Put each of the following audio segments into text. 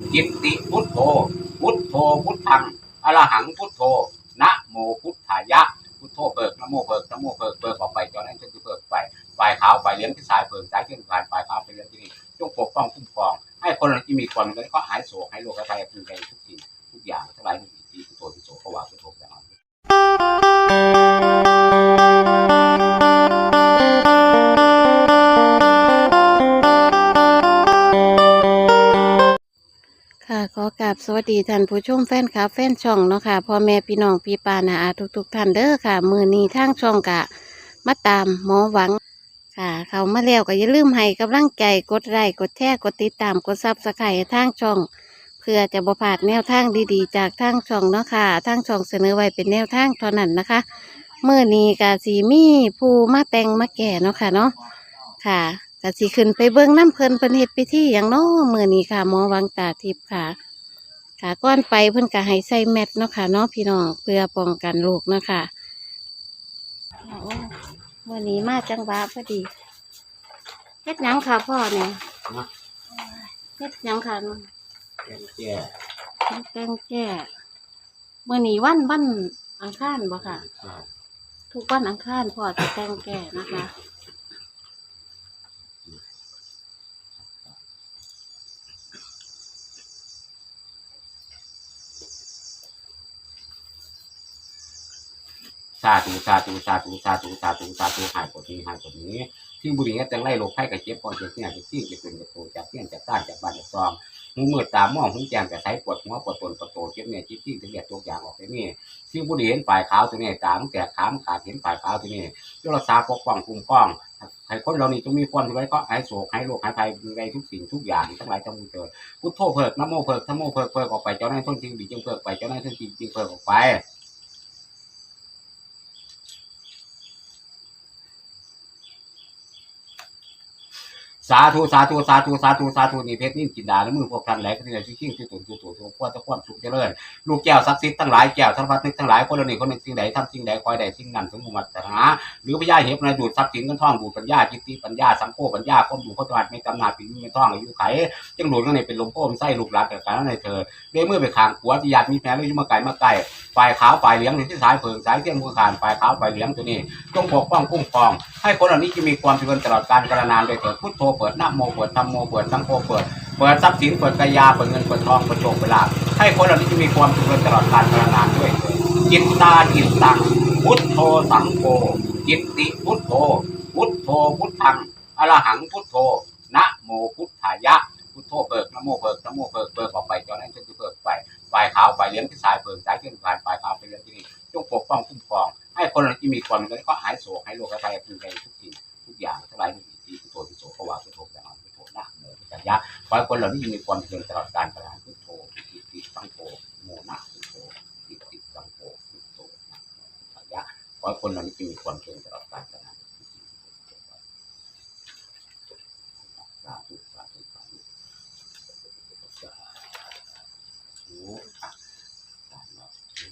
จิตติพุทโธ พุทโธพุทธังอรหังพุทโธ นะโมพุทธายะ พุทโธเปิกนะโมเปิกนะโมเปิกเปิกออกไปจอนั้นจนที่เปิกไปฝ่ายขาวฝ่ายเหลี้ยงที่สายเปิกสายขึ้นฝ่ายฝ่ายขาวไปเลี้ยงที่นี่จงปกป้องคุ้มครอง ให้คนที่มีความก็หายโศกให้โรคภัยพึงใจทุกสิ่งทุกอย่างทั้งหลายมีดีพุทโธพุทโธภาวะพุทโธอย่างนั้นค่ะ บสวัสดีท่านผู้ชมแฟนคลับแฟนช่องเนาะค่ะพ่อแม่พี่น้องพี่ปานาอาทุกๆท่านเด้อค่ะ มือนี้ทางช่องกะ มาตามหมอหวังค่ะ เขามาแล้วก็อย่าลืมให้กำลังใจกดไลค์กดแชร์กดติดตามกดซับสไครต์ทางช่อง เพื่อจะบ่พลาดแนวทางดีๆ จากทางช่องเนาะค่ะทางช่องเสนอไว้เป็นแนวทางเท่านั้นนะคะมือนี้กะสีมีผู้มาแต่งมาแก่เนาะค่ะเนาะค่ะกะสิขึ้นไปเบิ่งน้ำเพลินเพิ่นเฮ็ดพิธีอย่างเนาะมือนี้ค่ะหมอหวังตาทิพย์ค่ะ ค่ะก่อนไปเพิ่นก็ให้ใส่แมสเนาะค่ะเนาะพี่น้องเพื่อป้องกันโรคเนาะค่ะโอ้วันนี้มาจังหวะพอดีเฮ็ดหยังค่ะพ่อเนี่ยเฮ็ดหยังค่ะน้องแก่แก่เฮ็ดแกงแก่มื่อนี้วันวันอังคารบ่ค่ะ ทุกวันอังคารพ่อจะแต่งแก่นะคะ สาธุสาธุสาธุสาธุสาธุสาธุหายกดนี้หายกดนี้ที่บุรีจะไล่โรคไข้กับเจ็บคอเจ็บเนี่ยจะซี่จะเป็นจะโตจากเที่ยนจากต้านจากบ้านจากซองหูมืดตามองหูแจงแต่ใช้ปวดหัวปวดตนปวดโตเจ็บเนี่ยจิ๊บจี้ถึงแดดตัวอย่างออกไปนี่ที่บุรีเห็นฝ่ายขาวตัวนี้ตามแต่ขามขาดเห็นฝ่ายขาวตัวนี้ยรักษาปกป้องคุ้มครองให้คนเรานี่จงมีความไว้ก็หายโศกหายโรคหายภัยในทุกสิ่งทุกอย่างทั้งหลายทั้งมวลเจอพุทโธเพิกนโมเพิกนโมเพิกเพิกออกไปเจ้าหน้าที่จริงดีจึงเพิกไปเจ้าหน้าที่จริงจริงเพิกออกไป สาธุสาธุสาธุสาธุสาธุนี่เพชรนิ่จินดาและมือพวกท่านหลกที่ไหนชื่อขิ้งชื่ตุนชื่อตู่ชื่อพ่อจะความสุขเจริญลูกแก้วศักดิ์สิทธิ์ทั้งหลายแก้วทั้งพัดนึกทั้งหลายคนละหนึ่งคนหนึ่งสิ่งใดทำสิ่งใดคอยใดสิ่งนั้นสมมุติหา หรือพญาเห็บในดูดทรัพย์สินเงินทองดูดปัญญาจิตติปัญญาสังโฆปัญญาความดูข้อตวัดไม่กำนาปีไม่ท่องอายุไขจึงดูดกันในเป็นลมโพมไส้ลูกหลานแก่การในเธอเรื่อเมื่อไปขางขัวที่ญามีแผลเลยมาไก่มาไก่ฝ่ายขาวฝ่ายเหลืองที่สายเผิงสายเที่ยงมือขานฝ่ายขาวฝ่ายเหลืองตัวนี้จงปกป้องคุ้มครอง ให้คนเหล่านี้จะมีความเจริญตลอดการกาลนานโดยเถิดพุทโธเปิดนะโมเปิดธรรมโมเปิดสังโฆเปิดเปิดทรัพย์สินเปิดกายาเปิดเงินเปิดทองเปิดโชคเปิดลาภให้คนเหล่านี้จะมีความเจริญตลอดการกาลนานด้วยเถิดจิตตาจิตตังพุทโธสังโฆ จิตติพุทโธ พุทโธพุทธังอรหังพุทโธ นะโมพุทธายะ พุทโธเปิดนะโมเปิดนะโมเปิดเปิดออกไปจอนั้นจนที่เปิดไปฝ่ายขาวฝ่ายเหลี้ยงที่สายเปิดสายขึ้นฝ่ายฝ่ายขาวไปเหลี้ยงที่นี่จงปกป้องคุ้มครอง ให้คนเหล่านี้ที่มีความก็หายโศกให้โรคภัยพึงใจทุกสิ่งทุกอย่างทั้งหลายมีดีพุทโธพุทโธภาวะพุทโธอย่างนั้นพุทโธนะโมพุทธายะขอให้คนเหล่านี้มีความเจริญตลอดกาลตลอดพุทโธติติสังโฆโมนะพุทโธติติสังโฆพุทโธนะโมพุทธายะ ขอให้คนเหล่านี้มีความสุขริญตลอดกาลตลอดสาธุสาธุสาธุสาธุอะสาธุ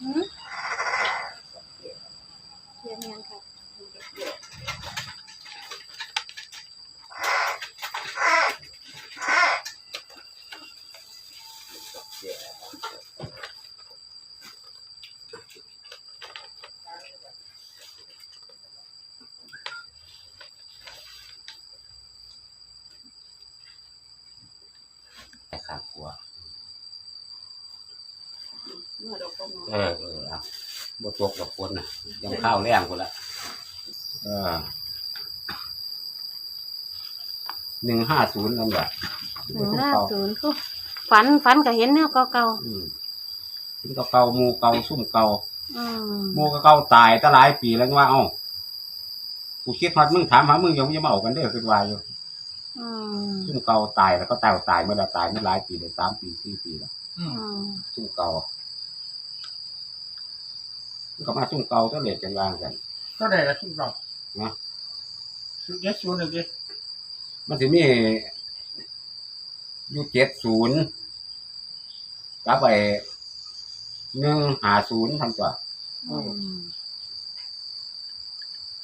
หืมเขียนหยังค่ะ แต่ขาดกลัว เออเออเอออะบทตกกับคนน่ะยังข้าวแรงคนละเออหนึ่งห้าศูนย์นั่นแหละหนึ่งห้าศูนย์ก็ฝันฝันก็เห็นแนวเก่าอืมที่ก็เก่าหมูเก่าซุ่มเก่าๆอืมหมูก็เก่าตายตั้งหลายปีแล้วว่าเอ้ากูคิดฮอดมึงถามหามึงยังไม่มาเอากันเด้อคือว่าอยู่อืมซุ่มเก่าตายแล้วก็ตายตายเมื่อไรตายเมื่อหลายปีเลยสามปีสี่ปีแล้ว อืมซุ่มเก่า มันก็มาซุ่มเก่าก็เหลียดกันวางกันก็ได้ละชุดเรานะชุดเยสูหนึ่งดิมันสิมีอยู่เจ็ดศูนย์กับไปหนึ่งหาศูนย์ทำตัวอืม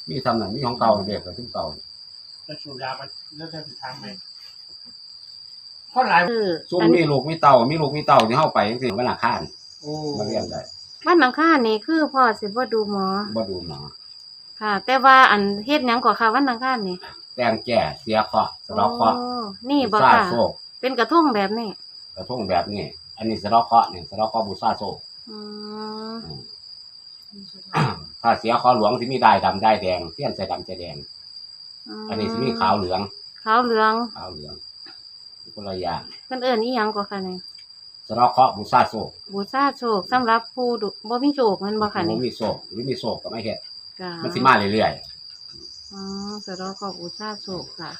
มีทำหนังมีของเก่าเด็กกับซุ่มเก่าจะสูบยาไปเรื่องจะสุดทางไหมคนหลายคือซุ่มอัน มีลูกมีเต่ามีลูกมีเต่าที่เข้าไปจริงๆมันหลักข้านโอ้ มาเรียนได้ วันอังคารนี่คือพ่อสิบ่ดูหมอ บ่ดูหมอ ค่ะ แต่ว่าอันเฮ็ดหยังก่อค่ะวันอังคารนี่แต่งแก่เสียเคราะห์สะเดอกเคราะห์โอ้นี่บ่บูชาค่ะโศกเป็นกระทงแบบนี้กระทงแบบนี้ อันนี้สะเดอกเคราะห์นี่สะเดอกเคราะห์บูชาโศกอืมอืมถ้าเสียเคราะห์หลวงสิมีได้ดำได้แดงเทียนใส่ดำใส่แดง อันนี้สิมีขาวเหลืองขาวเหลืองขาวเหลืองคนละอย่างเพิ่นเอิ้นอีหยังก่อค่ะนี่ สะเดอกเคราะห์บูชาโศกบูชาโชคสำหรับผู้ดุบ่มีโชคแม่นบ่ค่ะนี่บ่มีโศกหรือมีโศกก็ไม่เฮ็ดค่ะมันสิมาเรื่อยอ๋อสะดอกขอบูชาโชคค่ะ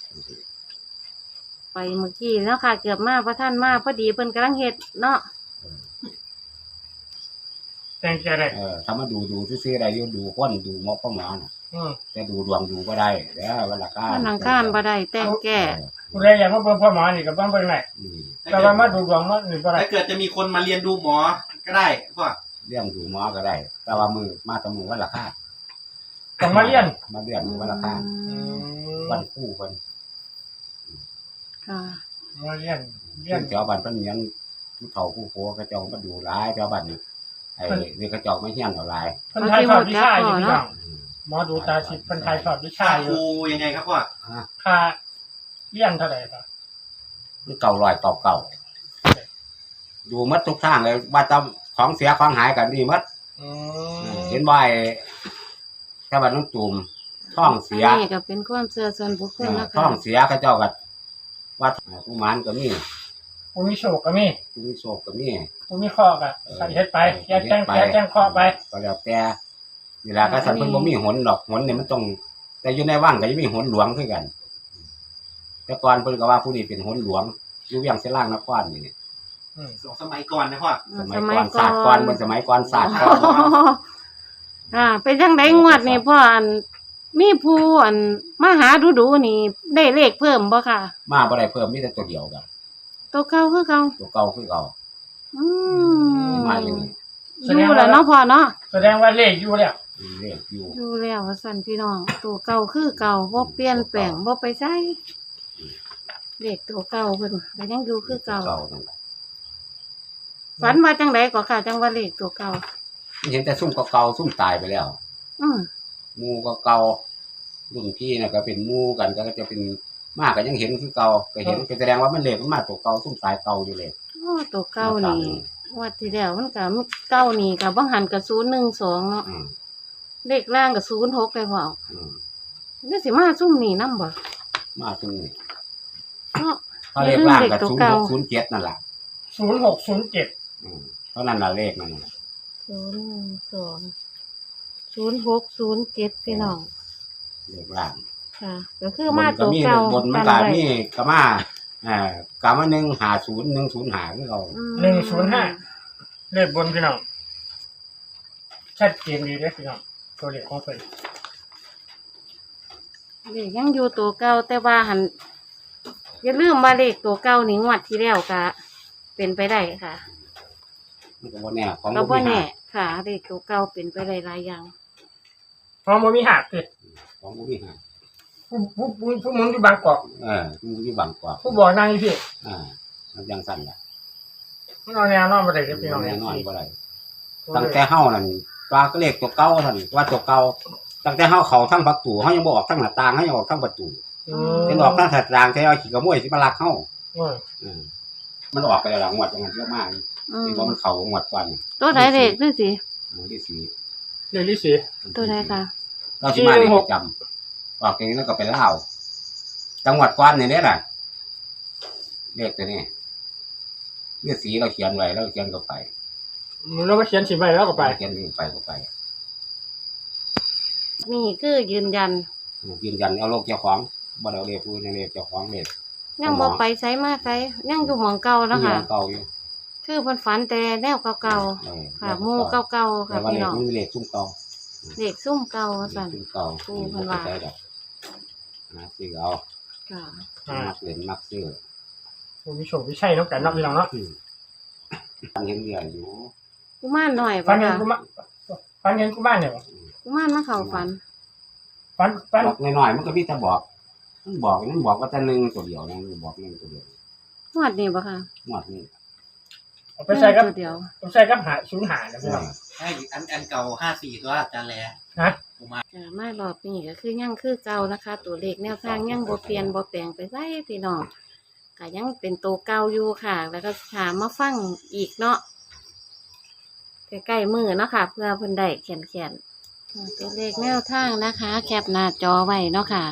ไปเมื่อกี้เนาะค่ะ เกือบมาพระท่านมาพอดีเพิ่นกำลังเฮ็ดเนาะ แต่งใจได้ๆเออถ้ามาดูดูซื่อๆได้อยู่ดูคนดูหมอก็หมอน่ะอืมแต่ดูดวงดูบ่ได้เด้อเวลาการวันอังคารบ่ได้แต่งแก่ผู้ใดอยากมาเบิ่งพ่อหมอนี่ก็บ้างเบิ่งไหนอืมแต่ว่ามาดูดวงมาหนึ่งก็ได้ถ้าเกิดจะมีคนมาเรียนดูหมอก็ได้พ่อเรื่องดูหมอก็ได้ แต่ว่ามือมาแตะมือวันละค่าต้องมาเรียนมาเรียนมือวันละค่าอืมวันคู่เพิ่นค่ะมาเรียนเรีเรื่ยอนงแถวบ้านเพิ่นเลี้ยงผู้เฒ่าผู้โคกระจองมาดูหลายแถวบ้านนี่ ไอ้นี่กระจอกไม่เฮี้ยนเอาหลายเพิ่นทายสอบวิชาอยู่พี่น้องอืมหมอดูตาทิพย์เพิ่นทายสอบวิชาค่าอคยู่รูยังไงครับพ่อค่าเรียนเท่าไหร่ครับ มันเก่าลอยเก่าเก่าดูหมัดทุกทางเลยว่าแตของเสียของหายกันดีหมัดอืเห็นบ่ไอ้แค่บ้านน้องตุ่มท้องเสีย อันนี้ก็เป็นความเชื่อส่วนบุคคลนะท้อคะงเสียกระเจ้ากัวัดผู้หมานก็มี ผู้มีโชคก็มีผู้มีโศกก็มีผู้มีข้อก็ใส่เฮ็ดไปแก้แจ้งแก้แจ้งข้อไปก็แล้วแต่เวลาก็สันเพิ่นบ่มีหนดอกหนเนี่ยมันต้อง แต่อยู่ในว่างก็ยังมีหนหลวงคือกัน แต่ก่อนเพิ่นก็ว่าผู้นี้เป็นหนหลวงอยู่เวียงเสล่างนครนี่อืมสองสมัยก่อนนะพ่อสมัยก่อนศาสตร์ก่อนบนสมัยก่อนศาสตร์ก่อนอ่า เป็นจังไดงวดนี่พ่ออันมีผู้อันมาหาดูๆนี่ ได้เลขเพิ่มบ่ค่ะ มาบ่ได้เพิ่มมีแต่ตัวเดียวกัน ตัวเก่าคือเก่าตัวเก่าคือเก่าอืมมาอย่างนี้อยู่แล้วเนาะพ่อเนาะแสดงว่าเลขอยู่แล้วมีเลขอยู่อยู่แล้วว่าสั่นพี่น้อง ตัวเก่าคือเก่าบ่เปลี่ยนแปลงบ่ไปใช้เลขตัวเก่าเพิ่นก็ยังอยู่คือเก่าเก่านั่นแหละฝันว่าจังไดก็ค่ะจังว่าเลขตัวเก่าเห็นแต่ซุ่มเก่าๆซุ่มตายไปแล้ว อืมหมู่ก็เก่ารุ่นพี่น่ะก็เป็นหมู่กันก็จะเป็น มากก็ยังเห็นคือเก่าก็เห็นก็แสดงว่ามันเลขมันมาตัวเก่าซุ่มตายเก่าอยู่เลยโอ้ตัวเก่านี่งวดที่แล้วมันก็เก่านี่ก็บ่หันก็012เนาะอืมเลขล่างก็06ได้พ่ออืมนี่สิมาซุ่มนี่นำบ่มาตรงนี้เนาะเขาเลขล่างกับเลขตัศูวนเก่าย์หกศูนย์เจ็ดนั่นแหละศูนย์หกศูนย์เจ็ดอืมเท่านั้นละเลขนั่นน่ะ012 0607พี่น้องเลขล่าง ค่ะก็คือมาตัวบนก็มีเก่าบนมันก็มีก็มาอ่ากามาหนึ่งหาศูนย์หนึ่งศูนย์หาคือเราอืมหนึ่งศูนย์ห้าเลขบนพี่น้องชัดเจนดีเลยพี่น้องตัวเลขของเพิ่นเลขยังอยู่ตัวเก่าแต่ว่าหันอย่าลืมว่าเลขตัวเก่านี่งวดที่แล้วก็เป็นไปได้ค่ะมันก็บ่แน่ของก็บ่บ่มีแน่หาค่ะเลขตัวเก่าเป็นไปได้หลายอย่างเพราะมันมีหักสิของบ่มีหา ผู้ผู้ผู้ผู้หมุนอยู่บางกอกเออมันอยู่บางกอกผู้บอกนางอยู่พี่อ่ามันยังสั่นล่ะมันเอาแนวนอนมาได้เลยพี่น้องแน่นอนพี่บ่ได้ตั้งแต่เฮานั่นว่าก็เลขตัวเก่าท่านว่าตัวเก่าตั้งแต่เฮาเข้าทั้งประตูเฮายังบ่ออกทั้งหน้าต่างเฮายังออกทั้งประตูอืเป็นออกทั้งหน้าต่างแต่เอาขี้กระมวยสิมาลักเฮาอืมอืมมันออกไปแล้วหลังหมดจังนั้นเยอะมากอืมที่ว่ามันเข้าหมดก่อนตัวไหนเลขคือสิหมู่ที่สี่เรื่องที่สี่ตัวไหนค่ะ เราสิมาเลขประจำ ออกอย่างนี้แล้วก็เป็นลาวจังหวัดกวานนี่เนี่ยแหละเลขตัวนี้เลือดสีเราเขียนไว้แล้วเขียนเข้าไปมันแล้วมาเขียนสิบใบแล้วก็ไปเขียนไปเข้าไปนี่คือยืนยันยืนยันเอาโลกเจ้าของบ่ได้เอาเลขผู้ในเลขเจ้าของเลขยังบ่ไปไสมาไสยังอยู่หมองเก่าแล้วค่ะที่ยังเก่าอยู่คือเพิ่นฝันแต่แนวเก่าเออๆค่ะหมู่เก่าๆแต่ค่ะว่าพี่เลขน้องมันเลขซุ่มเก่าเด็กซุ่มเก่าว่าเลซั่ขนซุ่มเก่าครูเพิ่นว่า บ่ได้ดอกนะซื้อเอาค่ะ อ่ามักเล่นมักซื้อผู้มีโชคมีชัยเนาะกันเนาะพี่น้องเนาะอืมฟังเห็นเรื่อยอยู่กุมารหน่อยฟับ่นเงินค่ะกูมาฟันเงินกูบ้านเนี่ยบ่กุมารมาเข้าฝัน ฟันฟันบอกน้อยๆมันก็มีแต่บอกมันบอกมันบอกว่าแต่หนึ่งตัวเดียวนะมันบอกหนึ่งตัวเดียวงวดนี้บ่ค่ะหมดนี่เอาไปใส่กับตัวเดียว เอาใส่กับหาศูนย์หานะพี่น้อง ใช่อันอันเก่าห้าสี่ก็อาจารย์แหลฮะ กูมาจ้ะมารอบนี้ก็คือยังคือเก่านะคะ ตัวเลขแนวทางยังบ่เปลี่ยนบ่แปลงไปไสพี่น้องก็ยังเป็นตัวเก่าอยู่ค่ะ แล้วก็ถามมาฟังอีกเนาะใกล้ๆมือเนาะค่ะ เพื่อเพิ่นได้แขนๆอ่าตัวเลขแนวทางนะคะ แคปหน้าจอไว้เนาะค่ะ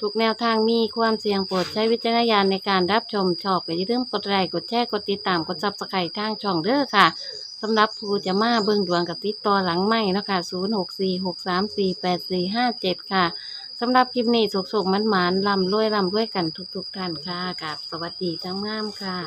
ทุกแนวทางมีความเสี่ยงโปรดใช้วิจารณญาณในการรับชมชอบไปที่เรื่องกดไลค์กดแชร์กดติดตามกดซับสไครต์ทางช่องเด้อค่ะ สำหรับผู้จะมาเบิ่งดวงกับติดต่อหลังไม่นาะค่ะ0646348457 ค่ะ สำหรับคลิปนี้สุกๆมันหมานลำรวยลำรวยกันทุกๆท่านค่ะกับสวัสดีทั้งงามค่ะ